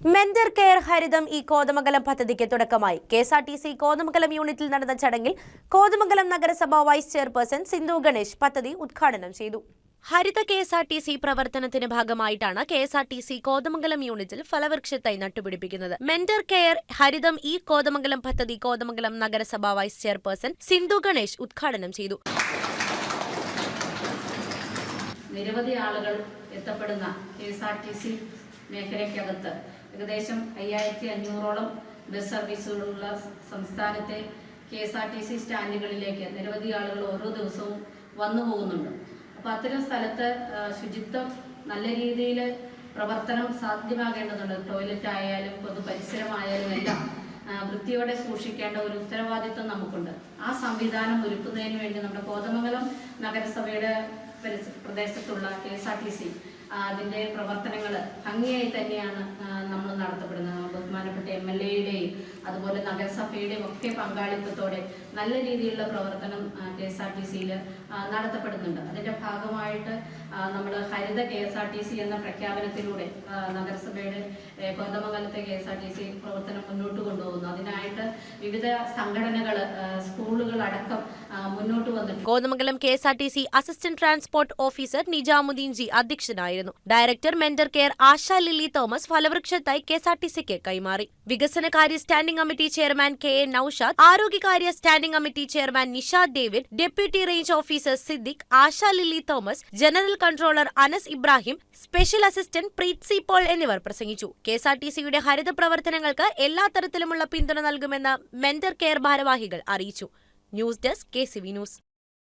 Mentor care ഹരിതം ഈ കോതമംഗലം പദ്ധതിക്ക് തുടക്കമായി. K S R T C Kothamangalam യൂണിറ്റിൽ നടന്ന ചടങ്ങിൽ കോതമംഗലം നഗരസഭ വൈസ് ചെയർപേഴ്സൺ സിന്ധു ഗണേഷ് പദ്ധതി ഉദ്ഘാടനം ചെയ്തു. Haritha K S R T C പ്രവർത്തനത്തിന് ഭാഗമായിട്ടാണ് K S R T C Kothamangalam യൂണിറ്റിൽ ഫലവൃക്ഷത്തൈ നട്ടുപിടിപ്പിക്കുന്നത്. മെന്റർ കെയർ ഹരിതം ഈ കോതമംഗലം പദ്ധതി കോതമംഗലം നഗരസഭ വൈസ് ചെയർപേഴ്സൺ സിന്ധു ഗണേഷ് ഉദ്ഘാടനം ചെയ്തു. നിരവധി ആളുകൾ എത്തപ്പെടുന്ന K S R T C മേഖലയ്ക്കകത്ത്. ഏകദേശം അയ്യായിരത്തി അഞ്ഞൂറോളം ബസ് സർവീസുകളുള്ള സംസ്ഥാനത്തെ K S R T C സ്റ്റാൻഡുകളിലേക്ക് നിരവധി ആളുകൾ ഓരോ ദിവസവും വന്നു പോകുന്നുണ്ട്. അപ്പോൾ അത്തരം സ്ഥലത്ത് ശുചിത്വം നല്ല രീതിയിൽ പ്രവർത്തനം സാധ്യമാകേണ്ടതുണ്ട്. ടോയ്ലറ്റ് ആയാലും പൊതു പരിസരമായാലും എല്ലാം വൃത്തിയോടെ സൂക്ഷിക്കേണ്ട ഒരു ഉത്തരവാദിത്വം നമുക്കുണ്ട്. ആ സംവിധാനം ഒരുക്കുന്നതിന് വേണ്ടി നമ്മുടെ കോതമംഗലം നഗരസഭയുടെ പ്രദേശത്തുള്ള K S R T C അതിന്റെ പ്രവർത്തനങ്ങൾ ഭംഗിയായി തന്നെയാണ് നമ്മൾ നടത്തപ്പെടുന്നത്. ബഹുമാനപ്പെട്ട എം എൽ എയുടെയും അതുപോലെ നഗരസഭയുടെയും ഒക്കെ പങ്കാളിത്തത്തോടെ നല്ല രീതിയിലുള്ള പ്രവർത്തനം കെ എസ് ആർ ടി സിയിൽ നടത്തപ്പെടുന്നുണ്ട്. അതിന്റെ ഭാഗമായിട്ട് നമ്മൾ Haritha K S R T C എന്ന പ്രഖ്യാപനത്തിലൂടെ നഗരസഭയുടെ ഏ, കോതമംഗലത്തെ K S R T C പ്രവർത്തനം മുന്നോട്ട് അതിനായിട്ട് വിവിധ സംഘടനകൾ സ്കൂളുകൾ അടക്കം മുന്നോട്ട് വന്നിട്ടുണ്ട്. Kothamangalam K S R T C assistant transport officer Nizamuddin G അധ്യക്ഷനായിരുന്നു. Director mentor care Asha Lilly Thomas ഫലവൃക്ഷത്തായി K S R T സിക്ക് കൈമാറി. വികസനകാര്യ standing committee chairman K A Naushad ആരോഗ്യകാര്യ standing committee chairman Nishad David deputy range officer Siddique Asha Lilly Thomas general controller Anas Ibrahim special assistant Preeth C Paul എന്നിവർ പ്രസംഗിച്ചു. K S R T സിയുടെ ഹരിത പ്രവർത്തനങ്ങൾക്ക് എല്ലാ തരത്തിലുമുള്ള പിന്തുണ നൽകുമെന്ന് mentor care ഭാരവാഹികൾ അറിയിച്ചു. News desk K C V news.